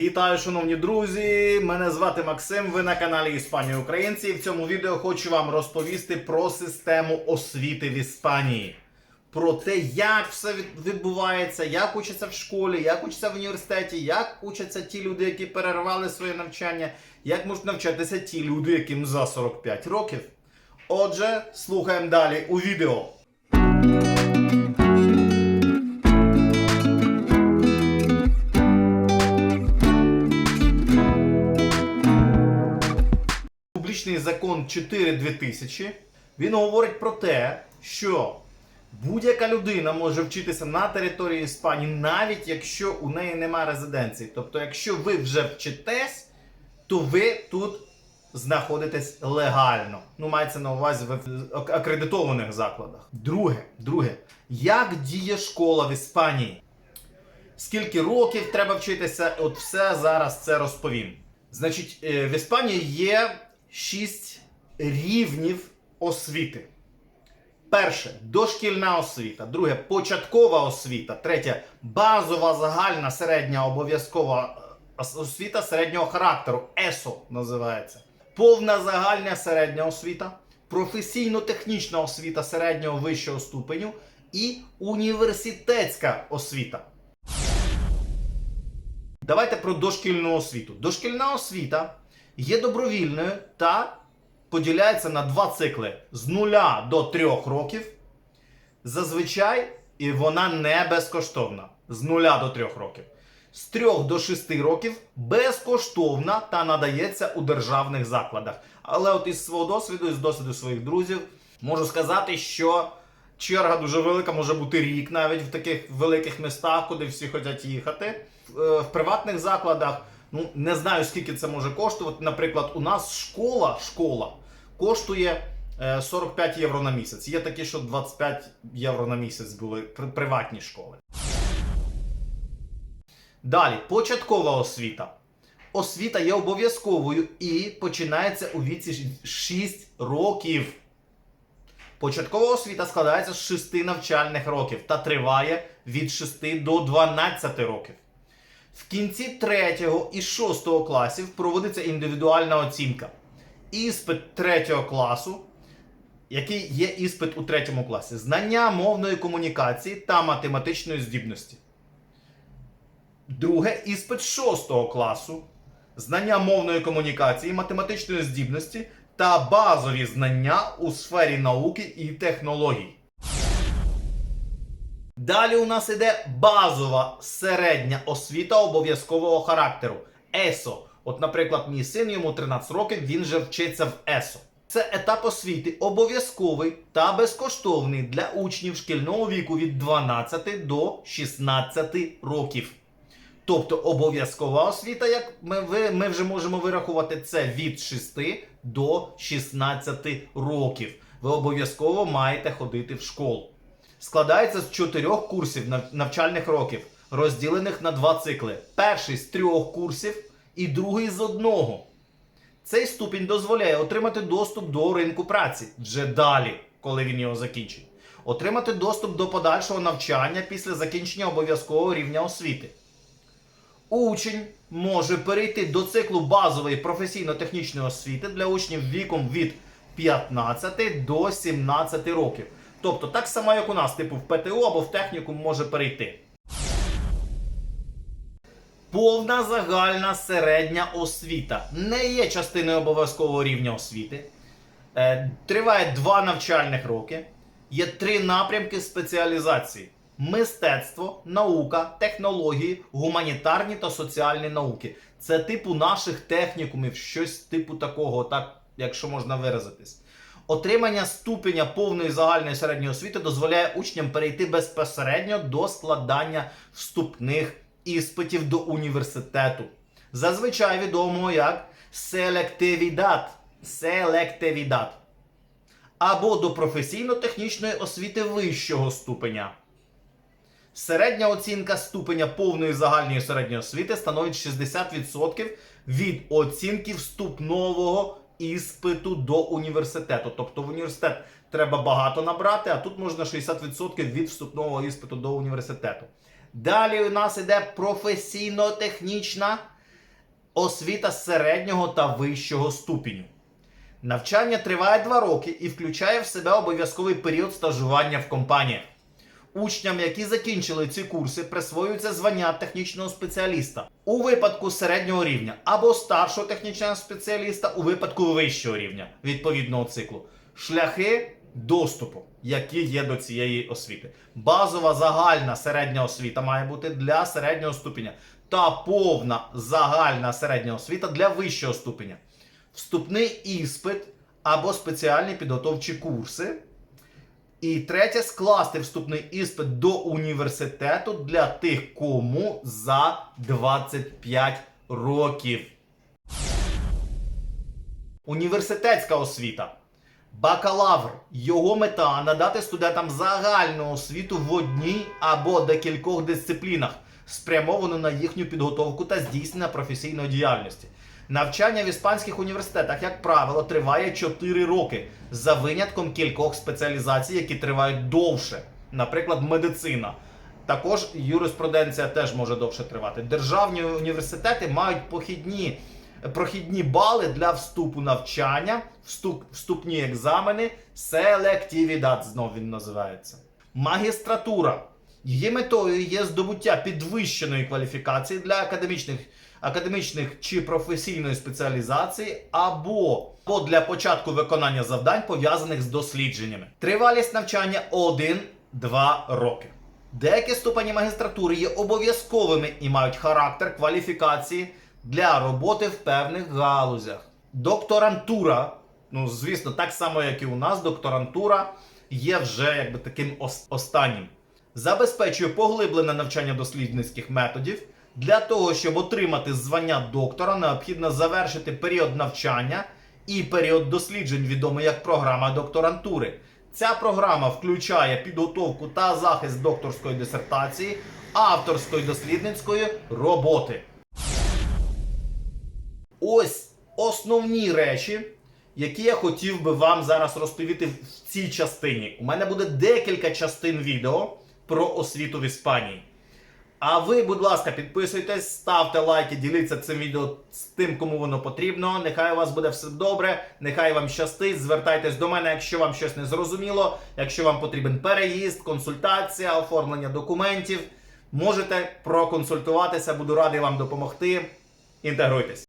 Вітаю, шановні друзі! Мене звати Максим. Ви на каналі Іспанія Українці. І в цьому відео хочу вам розповісти про систему освіти в Іспанії. Про те, як все відбувається, як учаться в школі, як учаться в університеті, як учаться ті люди, які перервали своє навчання, як можуть навчатися ті люди, яким за 45 років. Отже, слухаємо далі у відео. Публічний закон 4-2000 він говорить про те, що будь-яка людина може вчитися на території Іспанії, навіть якщо у неї немає резиденції. Тобто, якщо ви вже вчитесь, то ви тут знаходитесь легально. Ну, мається на увазі в акредитованих закладах. Друге, друге, як діє школа в Іспанії? Скільки років треба вчитися? От все зараз це розповім. Значить, е, в Іспанії є шість рівнів освіти. Перше дошкільна освіта, друге початкова освіта, третє базова загальна середня обов'язкова е, освіта середнього характеру. ЕСО називається. Повна загальна середня освіта, професійно-технічна освіта середнього вищого ступеню і університетська освіта. Давайте про дошкільну освіту. Дошкільна освіта є добровільною та поділяється на два цикли з 0 до 3 років. Зазвичай і вона не безкоштовна з 0 до 3 років. З 3 до 6 років безкоштовна та надається у державних закладах. Але от із свого досвіду, із досвіду своїх друзів, можу сказати, що черга дуже велика, може бути рік навіть в таких великих містах, куди всі хочуть їхати. Е, в приватних закладах, ну не знаю скільки це може коштувати. Наприклад, у нас школа, школа коштує е, 45 євро на місяць. Є такі, що 25 євро на місяць були при- приватні школи. Далі, початкова освіта. Освіта є обов'язковою і починається у віці 6 років. Початкова освіта складається з 6 навчальних років та триває від 6 до 12 років. В кінці 3 і 6 класів проводиться індивідуальна оцінка. Іспит 3 класу, який є іспит у 3 класі, знання мовної комунікації та математичної здібності. Друге іспит 6 класу, знання мовної комунікації, математичної здібності та базові знання у сфері науки і технологій. Далі у нас іде базова середня освіта обов'язкового характеру ЕСО. От, наприклад, мій син йому 13 років, він вже вчиться в ЕСО. Це етап освіти обов'язковий та безкоштовний для учнів шкільного віку від 12 до 16 років. Тобто обов'язкова освіта, як ми, ми вже можемо вирахувати, це від 6 до 16 років. Ви обов'язково маєте ходити в школу. Складається з чотирьох курсів навчальних років, розділених на два цикли. Перший з трьох курсів і другий з одного. Цей ступінь дозволяє отримати доступ до ринку праці вже далі, коли він його закінчить. Отримати доступ до подальшого навчання після закінчення обов'язкового рівня освіти. Учень може перейти до циклу базової професійно-технічної освіти для учнів віком від 15 до 17 років. Тобто, так само, як у нас, типу в ПТУ або в технікум може перейти. Повна загальна середня освіта не є частиною обов'язкового рівня освіти. Е, триває два навчальних роки. Є три напрямки спеціалізації: мистецтво, наука, технології, гуманітарні та соціальні науки. Це типу наших технікумів, щось типу такого, так, якщо можна виразитись. Отримання ступеня повної загальної середньої освіти дозволяє учням перейти безпосередньо до складання вступних іспитів до університету. Зазвичай відомо як селективідат. Селективідат. Або до професійно-технічної освіти вищого ступеня. Середня оцінка ступеня повної загальної середньої освіти становить 60% від оцінки вступного іспиту до університету. Тобто в університет треба багато набрати, а тут можна 60% від вступного іспиту до університету. Далі у нас іде професійно-технічна Освіта середнього та вищого ступеню. Навчання триває 2 роки і включає в себе обов'язковий період стажування в компаніях. Учням, які закінчили ці курси, присвоюється звання технічного спеціаліста у випадку середнього рівня або старшого технічного спеціаліста у випадку вищого рівня відповідного циклу. Шляхи доступу, які є до цієї освіти. Базова загальна середня освіта має бути для середнього ступеня та повна загальна середня освіта для вищого ступеня. Вступний іспит або спеціальні підготовчі курси. І третє скласти вступний іспит до університету для тих, кому за 25 років. Університетська освіта. Бакалавр. Його мета надати студентам загальну освіту в одній або декількох дисциплінах, спрямовану на їхню підготовку та здійснення професійної діяльності. Навчання в іспанських університетах, як правило, триває 4 роки за винятком кількох спеціалізацій, які тривають довше, наприклад, медицина. Також юриспруденція теж може довше тривати. Державні університети мають похідні, прохідні бали для вступу навчання, вступ, вступні екзамени, селективідат, знов він називається. Магістратура. Її метою є здобуття підвищеної кваліфікації для академічних, академічних чи професійної спеціалізації або, або для початку виконання завдань, пов'язаних з дослідженнями. Тривалість навчання 1-2 роки. Деякі ступені магістратури є обов'язковими і мають характер кваліфікації для роботи в певних галузях. Докторантура, ну звісно, так само, як і у нас, докторантура є вже якби таким останнім. Забезпечує поглиблене навчання дослідницьких методів. Для того, щоб отримати звання доктора, необхідно завершити період навчання і період досліджень, відомий як програма докторантури. Ця програма включає підготовку та захист докторської дисертації, авторської дослідницької роботи. Ось основні речі, які я хотів би вам зараз розповісти в цій частині. У мене буде декілька частин відео про освіту в Іспанії. А ви, будь ласка, підписуйтесь, ставте лайки, діліться цим відео з тим, кому воно потрібно. Нехай у вас буде все добре, нехай вам щастить. Звертайтесь до мене, якщо вам щось не зрозуміло, якщо вам потрібен переїзд, консультація, оформлення документів. Можете проконсультуватися, буду радий вам допомогти. Інтегруйтесь.